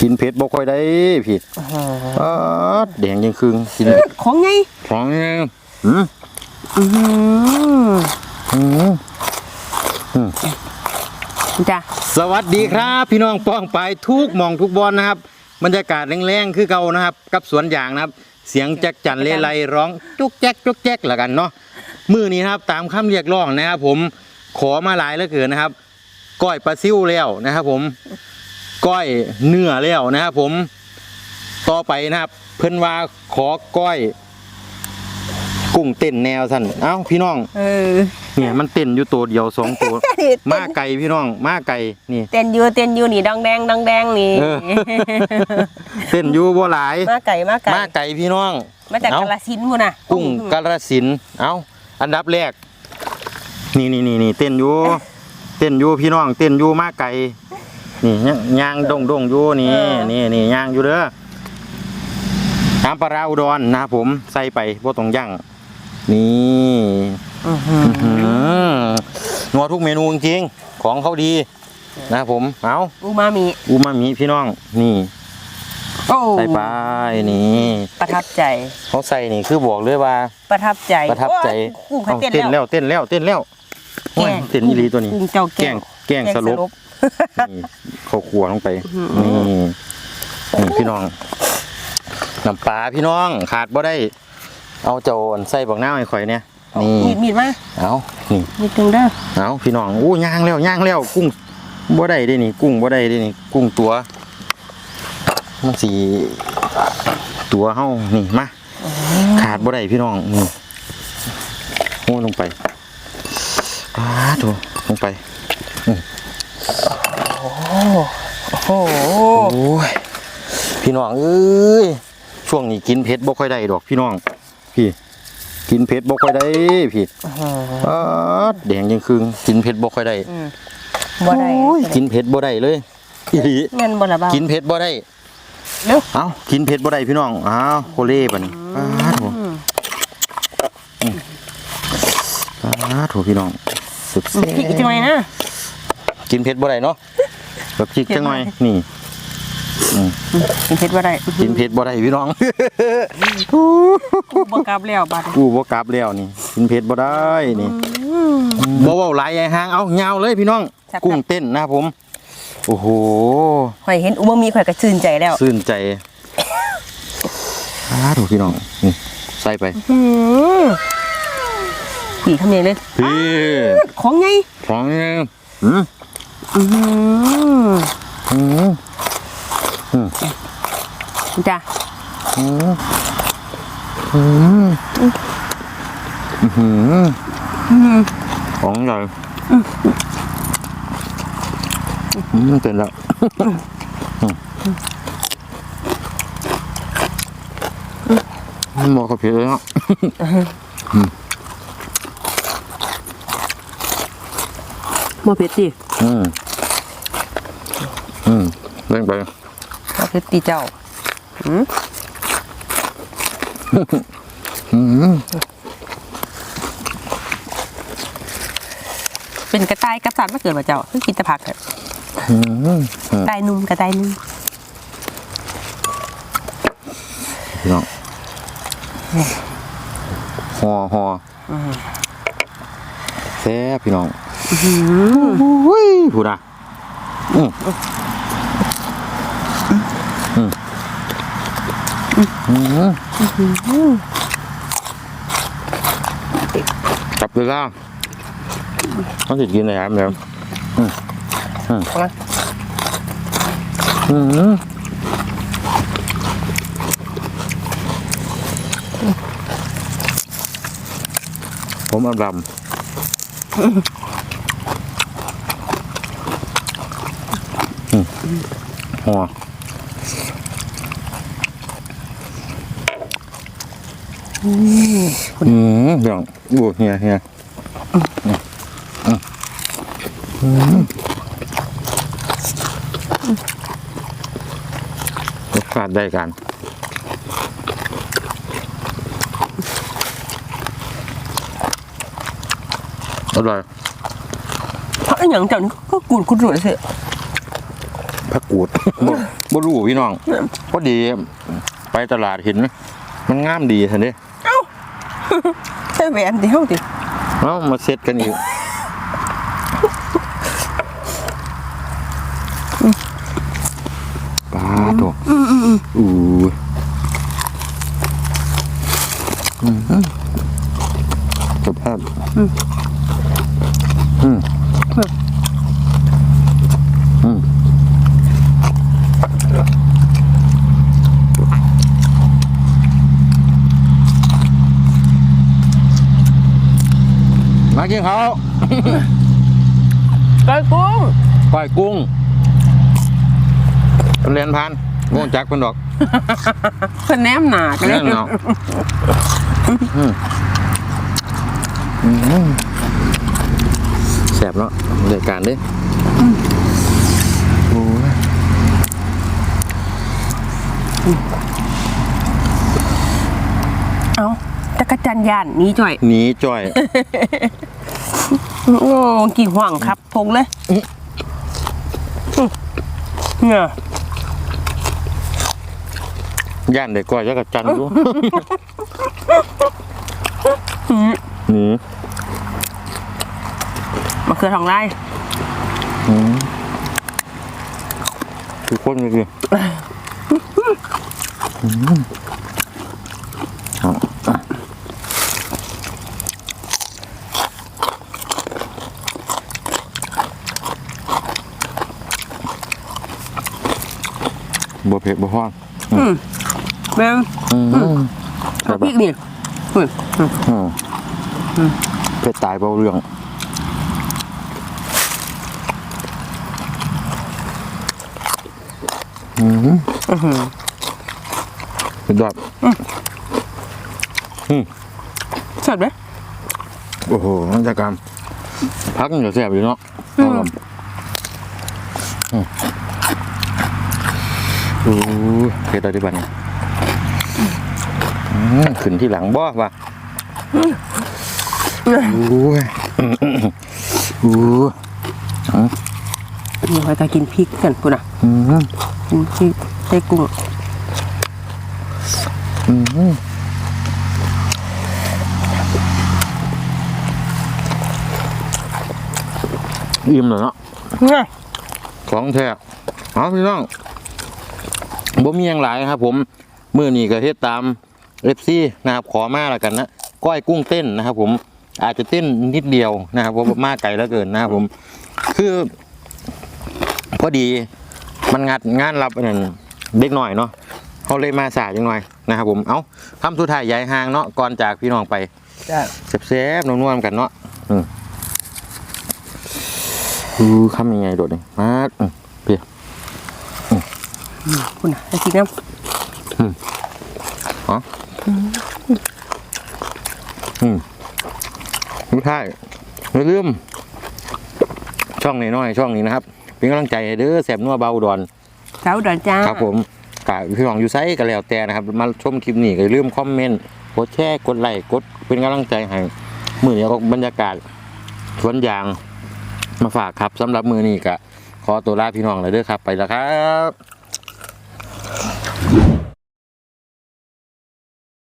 กินเผ็ดบ่ค่อยได้พี่อ๊าดแดงยังครึ่งกินของไงของเนี่ยอืมอือหืออืมจ้ะสวัสดีครับ พี่น้องป้องไปทุกหมองทุกบอลนะครับ บรรยากาศแรงๆคือเก่านะครับ กับสวนยางนะครับ เสียงแจ็คจันเลไลร้องจุกแจ๊กจุกแจ๊กละกันเนาะมือนี้นะครับตามคำเรียกร้องนะครับ ผมขอมาหลายเหลือเกินนะครับก้อยปลาซิวแล้วนะครับ ผม ก้อยเนื้อแล้วนะครับผมต่อไปนะครับ เพิ่นว่าขอก้อย กุ้งเต้นแนวสั่นเอ้าพี่น้องเออเนี่ยมันเต้นอยู่ตัวเดียวสองตัวนี่มาไก่พี่น้องมาไก่นี่ เต้นอยู่เต้นอยู่นี่ดองแดงดองแดงนี่เออเต้นอยู่บ่หลายมาไก่มาไก่มาไก่พี่น้อง มาจากเอ้กาฬสินธุ์พุ่นน่ะกุ้งกาลสินธุ์เอาอันดับแรก นี่นี่นี่นี่เต้นอยู่เต้นอยู่พี่น้อง เต้นอยู่มาไก่ นี่ยย่างดงดงอยู่นี่นี่นี่ย่างอยู่เด้อน้ำปลาร้าอุดรนะครับผมใส่ไปบ่ต้องย่างนี่อื้อหืออื้อหือนัวทุกเมนูจริงๆของเขาดีนะครับผมเอาอูมามิอูมามิพี่น้องนี่โอ้ใส่ไปนี่ประทับใจเขาใส่นี่คือบอกเลยว่า ประทับใจประทับใจโอ้ยกุ้งเขาเอาเต้นเต้นแล้แล้ววเต้นแล้วเต้นแล้วโอ้ยแกล้งเต้นอีหลีตัวนี้กุ้งเจ้าแกล้งแกล้งสลบ นี่เขาครัวลงไปอื้อหืนี่อนี่พี่น้องน้ำปลาพี่น้องขาดบ่ได้ เอาเจ้าอันใส่บักน้าให้ข่อยเนี่ยนี่มีดมีดมาเอานี่มีดตึงเด้อเอาพี่น้องอู้ย่างแล้วย่างแล้วกุ้งบ่ได้เด้นี่ กุ้งบ่ได้เด้นี่ กุ้งตัวมันสีตัวเฮานี่มาขาดบ่ได้พี่น้องนี่โอ้ลงไปอ้าโถลงไป โอ้โห โอ้ยพี่ น้องเอ้ยช่วงนี้กินเผ็ดบ่ค่อยได้ดอกพี่น้อง พี่ กินเผ็ดบ่ค่อยได้พี่อื้อหืออ๊าดแดงยังครึ่งกินเผ็ดบ่ค่อยได้อืมบ่ได้โอ้ยกินเผ็ดบ่ได้เลยอีหลีเงินบ่ละบ้ากินเผ็ดบ่ได้เร็วเอ้ากินเผ็ดบ่ได้พี่น้องอ้าวโคเล่ปะนี่อ้าโถอืมอ้าโถพี่น้องสุดพริกอีกจังหน่อยนะกินเผ็ดบ่ได้เนาะแบบพริกจังหน่อยนี่ กินเผ็ดบ่ได้กินเผ็ดบ่ได้พี่น้องบ่กลับแล้วบาดนี้กูบ่กลับแล้วนี่ กินเผ็ดบ่ได้นี่บ่เว้าหลายใหญ่ห่างเอายาวเลยพี่น้อง กุ้งเต้นนะครับผม โอ้โหข่อยเห็นอุมามีข่อยก็ชื่นใจแล้วซื่นใจอ้าโถพี่น้องนี่ใส่ไปหือผีทำยังเลยพี่ของไงของนี่อืมอือหื ออืม จ้ะอืมอืมอื้อหือของใหญ่อืมเต็มแล้วอืมหมอกับเพียเลยเนาะบ่เผ็ดสิอืม อืมเล่นไป บ่เผ็ดติเจ้าอืมเป็นกระต่ายกระสันมาเกิดมาเจ้าคือกินแต่ผักเถอะอืมตายนุ่มกระต่ายนุ่มพี่น้องห่อห่อแซ่บพี่น้องอุ้ยพูดอะอืมอืมอืม จับเลยล่ะต้องติดกินเลยครับเดี๋ยวอืมอืมผมอารำอืมหัว อืมเดี๋ยวโอ้เฮียเฮียรสชาติได้กันอร่อยพระอย่างจ้านี่ก็กูดกูดรวยสิผักกูดบ่บ่รู้พี่น้องพอดีไปตลาดเห็น มันงามดีท่านเด้ ใช่แหวนที่เฮาติเอ้ามาเซตกันอีกปลาตัวอู้อืมสภาพอืม มากินเขาว ไก่กุ้งก้อยกุ้งเรียนพันงงจักเป็นดอกเพิ่นแนมหนากันเลนั่ยนเนาะอืมอืมแสบเนาะเดือดการเด้โอ้ยเอ้าจักรจันทร์ย่านหนี้จ่อย หนีจ่อย โอ้กี่ห่วงครับพงเลยอื้ออื้อเนี่ยย่านเด็กก้อยยักษ์จันทร์ดูหนีมะเขือทองไร่คือคนเลยคื บัวเผ็ดบัวฮ้อนแม่งอืมเอาพริกนี่อุ้ยอืมอืมเผ็ดตายเบาเรื่องอืมอื้อหือสุดยอดสดไหมโอ้โหมันจะกรรมพักเดี๋ยวแสบอยู่เนาะเอาล่ะอืม โอ้ยเฮ็ดอะไรบ้างเนี่ยอืมขึ้นที่หลังบ่ป่ะโอ้ยอืมอืมโอ้ยเดี๋ยวเราจะกินพริกกันปุ่นอะอืมกินพริกใส่กุ้งอืมอิ่มเลยเนาะเนี่ยของแท้เอาพี่น้อง บ่มีอย่างหลายครับ ผมมื้อนี้ก็เฮ็ดตาม FC นะครับขอมาแล้วกันนะก้อยกุ้งเต้นนะครับ ผมอาจจะเต้นนิดเดียวนะครับเพราะว่ามาไกลแล้วเกินนะครับผม คือ พอดีมันงัดงานรับอันนั้นเด็กหน่อยเนาะเขาเลยมาสายจังหน่อยนะครับผมเอาคำสุดท้ายยายห่างเนาะก่อนจากพี่น้องไปจ้ะแซ่บๆนัวๆกันเนาะอืมดูคำยังไงโดดเลยมา อืมเพียปุ่นอะจะกินน้ทุกท่ายอย่าลืมช่องน้อยๆช่องนี้นะครับเป็นกำลังใจให้เด้อแสบนัวเบาอุดอนำเช้าดอนจ้าครับผมกะพี่น้องอยู่ไซก็แล้วแต่นะครับ มาชมคลิปนี้ก็อย่าลืมคอมเมนต์กดแชร์กดไลค์กดเป็นกำลังใจให้มือนี้ก็บรรยากาศสวนยางมาฝากครับสำหรับมือนี้ก็ขอตัวลาพี่น้องเลยเด้อครับ ไปแล้วครับ